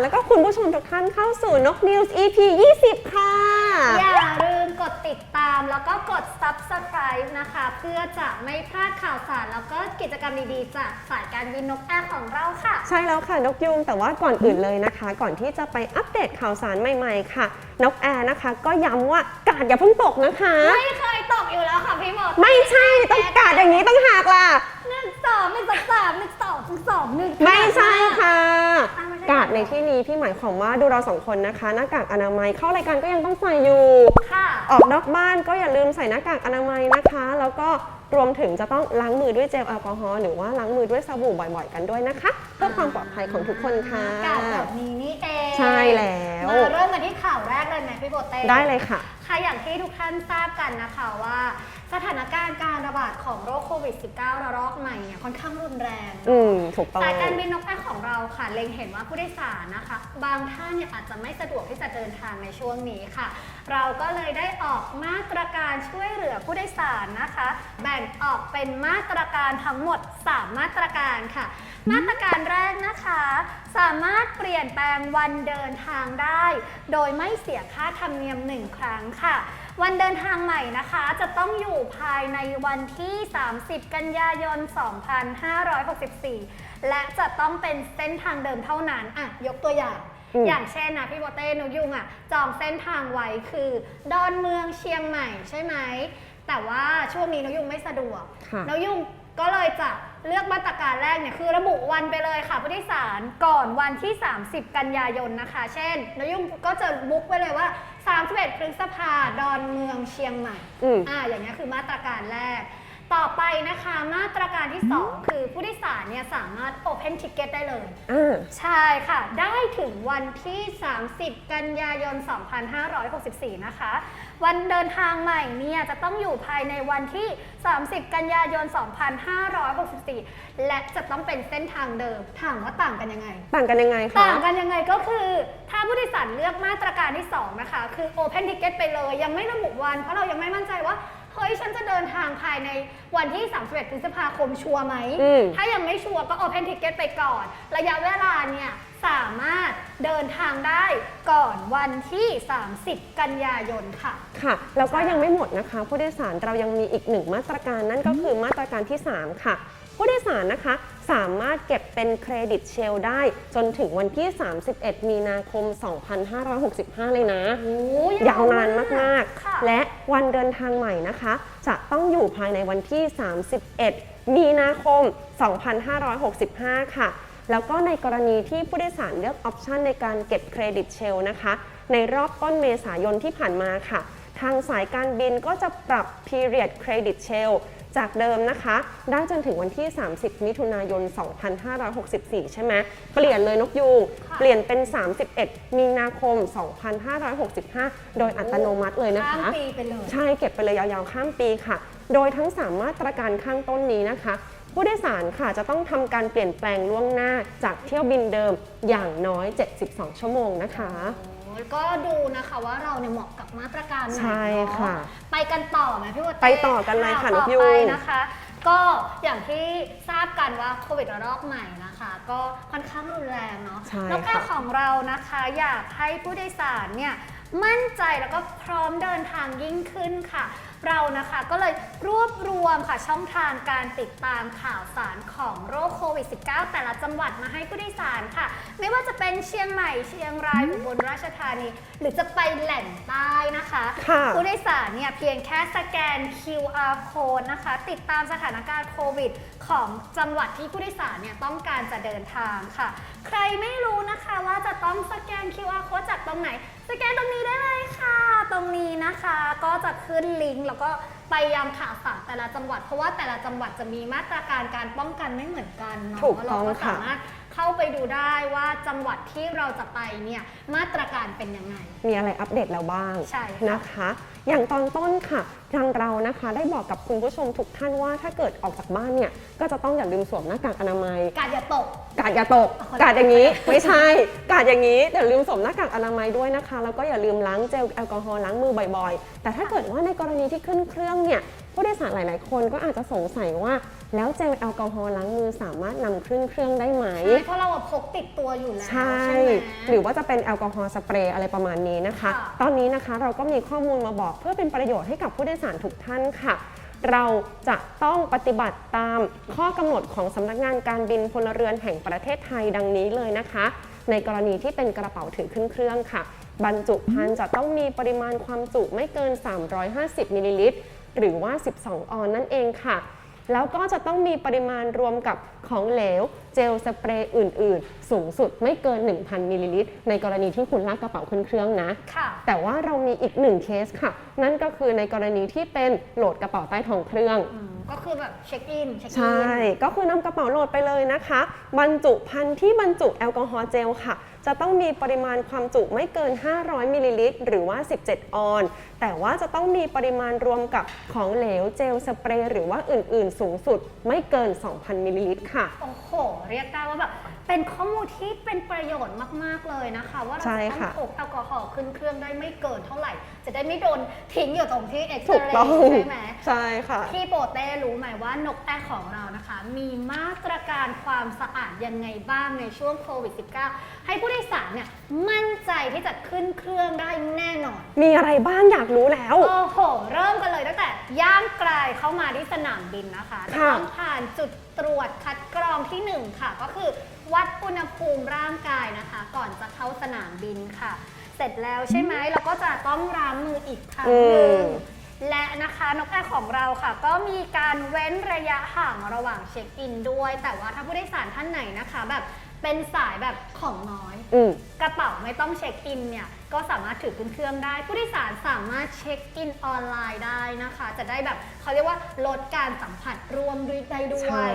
แล้วก็คุณผู้ชมทุกท่านเข้าสู่นก News EP 20 ค่ะ อย่าลืมกดติดตามแล้วก็กด subscribe นะคะ เพื่อจะไม่พลาดข่าวสารแล้วก็กิจกรรมดีๆ จากสายการบินนกแอร์ของเราค่ะ ใช่แล้วค่ะ นกยุงแต่ว่าก่อนอื่นเลยนะคะ ก่อนที่จะไปอัปเดตข่าวสารใหม่ๆ ค่ะ นกแอร์นะคะ ก็ย้ำว่ากาดอย่าเพิ่งตกนะคะ ไม่เคยตกอยู่แล้วค่ะพี่หมดไม่ใช่ต้องกาดอย่างนี้ต้องหากล่ะ หนึ่งสองหนึ่งสองสามหนึ่งสองหนึ่งสองหนึ่งไม่ใช่ค่ะอ้าวไม่ ใช่กาดในที่นี้พี่หมายความว่าดูเราสองคนนะคะหน้ากากอนามัยเข้ารายการก็ยังต้องใส่อยู่ ค่ะ ออกนอกบ้านก็อย่าลืมใส่หน้ากากอนามัยนะคะ แล้วก็รวมถึงจะต้องล้างมือด้วยเจลแอลกอฮอล์หรือว่าล้างมือด้วยสบู่บ่อยๆ กันด้วยนะคะ เพื่อความปลอดภัยของทุกคนค่ะกาศแบบนี้นี่เองใช่แล้วมาเริ่มกันที่ข่าวแรกเลยไหมพี่โบเต้ได้เลยค่ะ ค่ะอย่างที่ทุกท่านทราบกันนะคะว่า สถานการณ์การระบาดของโรคโควิด -19 ระลอกใหม่เนี่ยค่อนข้างรุนแรง อืมถูกต้อง สายการบินนกแอร์ของเราค่ะเล็งเห็นว่าผู้โดยสารนะคะ บางท่านเนี่ยอาจจะไม่สะดวกที่จะเดินทางในช่วงนี้ค่ะ เราก็เลยได้ออกมาตรการช่วยเหลือผู้โดยสารนะคะ แบ่งออกเป็นมาตรการทั้งหมด 3 มาตรการค่ะ มาตรการแรกนะคะ สามารถเปลี่ยนแปลงวันเดินทางได้ โดยไม่เสียค่าธรรมเนียมหนึ่งครั้งค่ะ วันเดินทางใหม่นะคะ จะต้องอยู่ภายในวันที่ 30 กันยายน 2564 และจะต้องเป็นเส้นทางเดิมเท่านั้นอะยกตัวอย่าง อืม อย่างเช่นนะพี่โบเต้นุยุงอะจองเส้นทางไว้คือ ดอนเมืองเชียงใหม่ใช่ไหม แต่ว่าช่วงนี้นุยุงไม่สะดวก ค่ะนุยุงก็เลยจะเลือกมาตรการแรกเนี่ยคือระบุวันไปเลยค่ะผู้โดยสารก่อนวันที่ 30 กันยายนนะคะ เช่นนุยุงก็จะบุ๊กไว้เลยว่า 31พฤษภาดอนเมืองเชียงใหม่อืม อ่าอย่างนี้ยคือมาตรการแรก ต่อไปนะคะมาตรการที่ 2 คือผู้โดยสารเนี่ยสามารถ Open Ticket ได้เลย อ่า ใช่ค่ะ ได้ถึงวันที่ 30 กันยายน 2564 นะคะ วันเดินทางใหม่เนี่ยจะต้องอยู่ภายในวันที่ 30 กันยายน 2564 และจะต้องเป็นเส้นทางเดิม ถามว่าต่างกันยังไง ต่างกันยังไงคะ ต่างกันยังไงก็คือถ้าผู้โดยสารเลือกมาตรการที่ 2 นะคะ คือ Open Ticket ไปเลย ยังไม่ระบุวัน เพราะเรายังไม่มั่นใจว่า เฮ้ยฉันจะเดินทางภายในวันที่ 31 พฤษภาคมชัวร์ไหม อืม ถ้ายังไม่ชัวร์ก็ Open Ticket ไปก่อน ระยะเวลาเนี่ย สามารถเดินทางได้ก่อนวันที่ 30 กันยายนค่ะ ค่ะแล้วก็ยังไม่หมดนะคะ ผู้โดยสารเรายังมีอีกหนึ่งมาตรการนั่นก็คือมาตรการที่ 3 ค่ะ ผู้โดยสารนะคะ สามารถเก็บเป็นเครดิตเชลได้ จนถึงวันที่ 31 มีนาคม 2565 เลยนะ โอ้ยาวนานมากค่ะ ๆ และวันเดินทางใหม่นะคะ จะต้องอยู่ภายในวันที่ 31 มีนาคม 2565 ค่ะ แล้วก็ในกรณีที่ผู้โดยสารเลือกออปชันในการเก็บเครดิตเชลนะคะ ในรอบต้นเมษายนที่ผ่านมาค่ะ ทางสายการบินก็จะปรับ period credit shell จากเดิมนะคะ ได้จนถึงวันที่ 30 มิถุนายน 2564 ใช่ไหมเปลี่ยนเลยนกยูงค่ะเปลี่ยนเป็น 31 มีนาคม 2565 โดยอัตโนมัติเลยนะคะ ข้ามปีไปเลย ใช่เก็บไปเลยยาวๆ ข้ามปีค่ะ โดยทั้ง 3 มาตรการข้างต้นนี้นะคะ ผู้โดยสารค่ะจะต้องทำการเปลี่ยนแปลงล่วงหน้าจากเที่ยวบินเดิมอย่างน้อย 72 ชั่วโมงนะคะโอ้ย ก็ดูนะคะว่าเราเนี่ยเหมาะกับมาตรการไหนใช่เนาค่ะไปกันต่อไหมพี่วัตเต้ไปต่อกันเลยค่ะต่นอกยูงไปนะคะ ก็อย่างที่ทราบกันว่าโควิดระลอกใหม่นะคะ ก็ค่อนข้างรุนแรงเนาะใช่แล้วก็ค่ะ ของเรานะคะอยากให้ผู้โดยสารเนี่ยมั่นใจแล้วก็พร้อมเดินทางยิ่งขึ้นค่ะ เรานะคะก็เลยรวบรวมค่ะช่องทางการติดตามข่าวสารของโรคโควิด -19 แต่ละจังหวัดมาให้ผู้โดยสารค่ะ ไม่ว่าจะเป็นเชียงใหม่เชียงรายอุบลราชธานี หรือจะไปแหล่งใต้นะคะ ค่ะผู้โดยสารเนี่ยเพียงแค่สแกน QR code นะคะ ติดตามสถานการณ์โควิด ของจังหวัดที่ผู้โดยสารเนี่ยต้องการจะเดินทางค่ะ ใครไม่รู้นะ คะว่าจะต้องสแกน QR code จากตรงไหน สแกนตรงนี้ได้เลยค่ะ ตรงนี้นะคะก็จะขึ้นลิงก์แล้วก็ไปยังข่าวสารแต่ละจังหวัด เพราะว่าแต่ละจังหวัดจะมีมาตรการการป้องกันไม่เหมือนกันเนาะถูกต้องเราก็ค่ะ สามารถเข้าไปดูได้ว่าจังหวัดที่เราจะไปเนี่ยมาตรการเป็นยังไง มีอะไรอัปเดตแล้วบ้างใช่ค่ะ นะคะ อย่างตอนต้นค่ะ ทางเรานะคะได้บอกกับคุณผู้ชมทุกท่านว่าถ้าเกิดออกจากบ้านเนี่ยก็จะต้องอย่าลืมสวมหน้ากากอนามัย การอย่าตก กาดอย่าตกเอาคนละกาดอย่างนี้ ไม่ใช่ กาดอย่างนี้อย่าลืมสวมหน้ากากอนามัยด้วยนะคะ แล้วก็อย่าลืมล้างเจลแอลกอฮอล์ล้างมือบ่อยๆ แต่ถ้าเกิดว่าในกรณีที่ขึ้นเครื่องเนี่ย ผู้โดยสารหลาย ๆ คนก็อาจจะสงสัยว่าแล้วเจลแอลกอฮอล์ล้างมือสามารถนำขึ้นเครื่องได้ไหม ใช่เพราะเราอะพกติดตัวอยู่แล้วใช่ใช่ไหม หรือว่าจะเป็นแอลกอฮอล์สเปรย์อะไรประมาณนี้นะคะ ค่ะ ตอนนี้นะคะเราก็มีข้อมูลมาบอกเพื่อเป็นประโยชน์ให้กับผู้โดยสารทุกท่านค่ะ เราจะต้องปฏิบัติตามข้อกำหนดของสำนักงานการบินพลเรือนแห่งประเทศไทยดังนี้เลยนะคะ ในกรณีที่เป็นกระเป๋าถือขึ้นเครื่องค่ะ บรรจุภัณฑ์จะต้องมีปริมาณความจุไม่เกิน 350มิลลิลิตร หรือว่า 12 ออนนั่นเองค่ะ แล้วก็จะต้องมีปริมาณรวมกับของเหลว เจลสเปรย์อื่น ๆ สูงสุดไม่เกิน 1,000มิลลิลิตรในกรณีที่คุณลากกระเป๋าขึ้นเครื่องนะ ค่ะ แต่ว่าเรามีอีกหนึ่งเคสค่ะ นั่นก็คือในกรณีที่เป็นโหลดกระเป๋าใต้ท้องเครื่อง อืมก็คือแบบเช็คอินเช็คอินใช่ก็คือนำกระเป๋าโหลดไปเลยนะคะ บรรจุภัณฑ์ที่บรรจุแอลกอฮอล์เจลค่ะ จะต้องมีปริมาณความจุไม่เกิน 500มิลลิลิตรหรือว่า 17 ออน แต่ว่าจะต้องมีปริมาณรวมกับของเหลวเจลสเปรย์หรือว่าอื่น ๆ สูงสุดไม่เกิน 2,000มิลลิลิตรค่ะ โอ้โห เรียกได้ว่าแบบ เป็นข้อมูลที่เป็นประโยชน์มาก ๆ เลยนะคะ ว่าเราใช่จะต้อค่ะงพกแอลกอฮอล์ขึ้นเครื่องได้ไม่เกินเท่าไหร่ จะได้ไม่โดนทิ้งอยู่ตรงที่เอ็กซถูกเรต้องย์ใช่ไหมใช่ค่ะพี่โปเต้รู้ไหมว่านกแอร์ของเรานะคะ มีมาตรการความสะอาดยังไงบ้างในช่วงโควิด -19 ให้ผู้โดยสารเนี่ยมั่นใจที่จะขึ้นเครื่องได้แน่นอน มีอะไรบ้างอยากรู้แล้วโอ้โหเริ่มกันเลยตั้งแต่ย่างกลายเข้ามาที่สนามบินนะคะจะค่ะต้องผ่านจุดตรวจคัดกรองที่หนึ่งค่ะก็คือ วัดอุณหภูมิร่างกายนะคะ ก่อนจะเข้าสนามบินค่ะ เสร็จแล้วใช่ไหมเราก็จะต้องล้างมืออีกครั้งหนึ่งอืม และนะคะนกแอร์ของเราค่ะ ก็มีการเว้นระยะห่างระหว่างเช็คอินด้วย แต่ว่าถ้าผู้โดยสารท่านไหนนะคะ แบบเป็นสายแบบของน้อย อืม กระเป๋าไม่ต้องเช็คอินเนี่ย ก็สามารถถือขึ้นเครื่องได้ ผู้โดยสารสามารถเช็คอินออนไลน์ได้นะคะ จะได้แบบเขาเรียกว่าลดการสัมผัสร่วมด้วยได้ด้วใช่ ย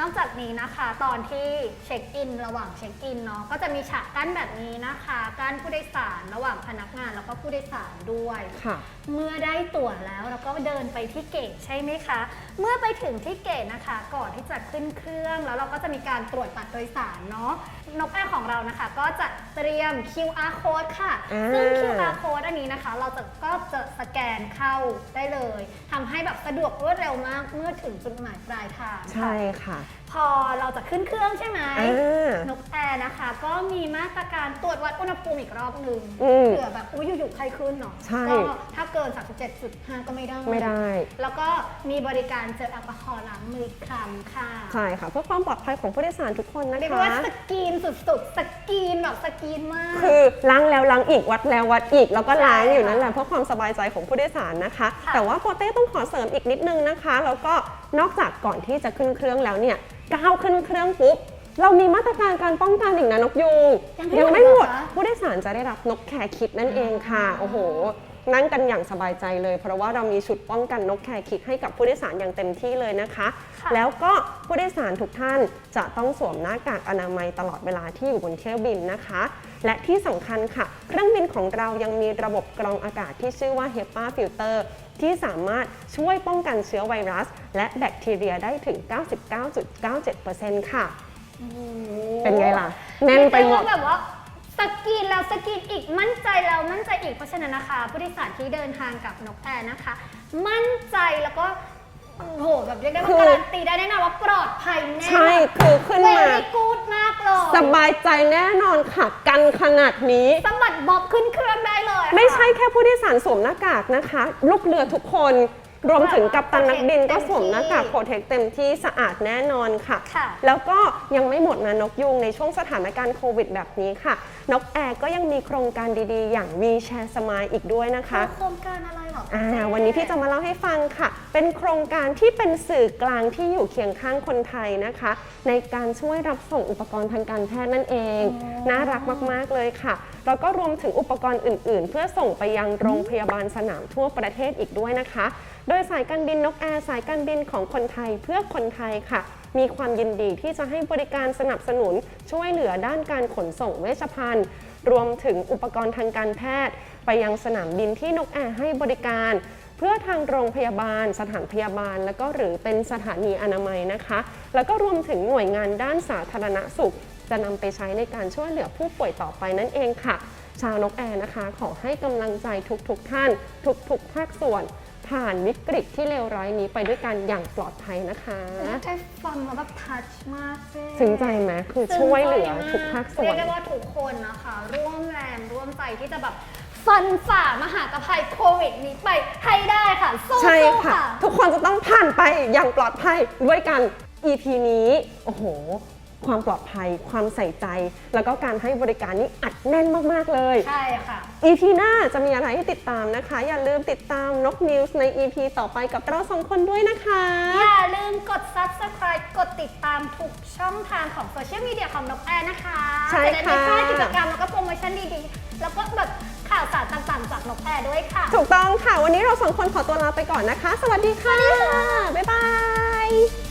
นอกจากนี้นะคะตอนที่เช็คอินระหว่างเช็คอินเนาะก็จะมีฉากกั้นแบบนี้นะคะกั้นผู้โดยสารระหว่างพนักงานแล้วก็ผู้โดยสารด้วย ค่ะ เมื่อได้ตั๋วแล้วเราก็เดินไปที่เกตใช่ไหมคะ เมื่อไปถึงที่เกตนะคะ ก่อนที่จะขึ้นเครื่องแล้วเราก็จะมีการตรวจบัตรโดยสารเนาะ นกแอร์ของเรานะคะ ก็จะเตรียม QR code ค่ะ อ่า ซึ่ง QR code อันนี้นะคะ เราจะก็จะสแกนเข้าได้เลยทำให้แบบสะดวกรวดเร็วมากเมื่อถึงจุดหมายปลายทางค่ะ ใช่ค่ะ พอเราจะขึ้นเครื่องใช่ไหมอ่านกแอร์นะคะ ก็มีมาตรการตรวจวัดอุณหภูมิอีกรอบหนึ่งอืมเผื่อแบบอุ้ยอยู่ๆใครขึ้นเนาะใช่ก็ถ้าเกิน 37.5 ก็ไม่ได้ ไม่ได้ แล้วก็มีบริการเจลแอลกอฮอล์ล้างมืออีกครั้งค่ะใช่ค่ะ เพื่อความปลอดภัยของผู้โดยสารทุกคนนะเรียกคะว่าสกรีนสุดๆ สกรีนแบบสกรีนมาก คือล้างแล้วล้างอีกวัดแล้ววัดอีกแล้วก็ล้างใช่อยู่นั่นแหค่ะละเพื่อความสบายใจของผู้โดยสารนะคะ ค่ะ แต่ว่าโปเต้ต้องขอเสริมอีกนิดนึงนะคะ แล้วก็นอกจากก่อนที่จะขึ้นเครื่องแล้วเนี่ยก้าวขึ้นเครื่องปุ๊บเรามีมาตรการการป้องกันอีกนะนกยูงยังไม่ไม่หหมมดดเหรอคะผู้โดยสารจะได้รับนกแคร์คิดนั่นเองค่ะ โอ้โห นั่งกันอย่างสบายใจเลย เพราะว่าเรามีชุดป้องกันนกแคร์คิดให้กับผู้โดยสารอย่างเต็มที่เลยนะคะค่ะแล้วก็ผู้โดยสารทุกท่านจะต้องสวมหน้ากากอนามัยตลอดเวลาที่อยู่บนเที่ยวบินนะคะ และที่สำคัญค่ะ เครื่องบินของเรายังมีระบบกรองอากาศที่ชื่อว่า HEPA filter ที่สามารถช่วยป้องกันเชื้อไวรัส และแบคทีเรียได้ถึง 99.97%ค่ะโอ้โหเป็นไงล่ะ แน่นไปหมด เรียกว่าแบบว่าสกรีนแล้วสกรีนอีกมั่นใจแล้วมั่นใจอีกเพราะฉะนั้นนะคะผู้โดยสารที่เดินทางกับนกแอร์นะคะ มั่นใจแล้วก็ โอ้โหแบบเรียกได้ว่าคือการันตีได้แน่นอนว่าปลอดภัยแน่ใช่คือขึ้นเวมาลี่กูดมากเลยสบายใจแน่นอนค่ะ กันขนาดนี้สะบัดบ๊อบขึ้นเครื่องได้เลยค่ะ ไม่ใช่แค่ผู้โดยสารสวมหน้ากากนะคะ ลูกเรือทุกคน รวมถึงกัปตันนักบินก็สวมหน้ากากโปรเทคเต็มที่สะอาดแน่นอนค่ะ ค่ะ แล้วก็ยังไม่หมดนะนกยุงในช่วงสถานการณ์โควิดแบบนี้ค่ะ นกแอร์ก็ยังมีโครงการดีๆ อย่าง WeShare Smile อีกด้วยนะคะ โครงการอะไรเหร ออ่าเจ๊วันนี้พี่จะมาเล่าให้ฟังค่ะ เป็นโครงการที่เป็นสื่อกลางที่อยู่เคียงข้างคนไทยนะคะ ในการช่วยรับส่งอุปกรณ์ทางการแพทย์นั่นเอง น่ารักมาก ๆ เลยค่ะ แล้วก็รวมถึงอุปกรณ์อื่น ๆ เพื่อส่งไปยังโรงพยาบาลสนามทั่วประเทศอีกด้วยนะคะ โดยสายการบินนกแอร์สายการบินของคนไทยเพื่อคนไทยค่ะมีความยินดีที่จะให้บริการสนับสนุนช่วยเหลือด้านการขนส่งเวชภัณฑ์ รวมถึงอุปกรณ์ทางการแพทย์ ไปยังสนามบินที่นกแอร์ให้บริการ เพื่อทางโรงพยาบาล สถานพยาบาล แล้วก็หรือเป็นสถานีอนามัยนะคะ แล้วก็รวมถึงหน่วยงานด้านสาธารณสุข จะนำไปใช้ในการช่วยเหลือผู้ป่วยต่อไปนั่นเองค่ะ ชาวนกแอร์นะคะ ขอให้กำลังใจทุกๆทท่าน ทุกๆภาคส่วนผ่านวิกฤตที่เลวร้ายนี้ไปด้วยกันอย่างปลอดภัยนะคะได้ฟังแล้วแบบทัชมากเจ๊ซึ้งใจไหมคือช่วยเหลือทุกภาคส่วเรียนกได้ว่าทุกคนนะคะ ร่วมแรงร่วมใจที่จะแบบ ฟันฝ่ามหากภัยโควิดนี้ไปให้ได้ค่ะสู้ใช่ๆค่ะ ค่ะ ทุกคนจะต้องผ่านไปอย่างปลอดภัยด้วยกัน EP นี้ โอ้โห ความปลอดภัย ความใส่ใจ แล้วก็การให้บริการนี่อัดแน่นมาก ๆ เลย ใช่ค่ะ EP หน้าจะมีอะไรให้ติดตามนะคะ อย่าลืมติดตามนกนิวส์ใน EP ต่อไปกับเราสองคนด้วยนะคะ อย่าลืมกด subscribe กดติดตามทุกช่องทางของโซเชียลมีเดียของนกแอร์นะคะใช่จะได้ไม่พลาดค่ะ กิจกรรมแล้วก็โปรโมชั่นดีๆ แล้วก็แบบ ข่าวสารต่างๆ จากนกแอร์ด้วยค่ะ ถูกต้องค่ะ วันนี้เราสองคนขอตัวลาไปก่อนนะคะ สวัสดีค่ะ บ๊ายบาย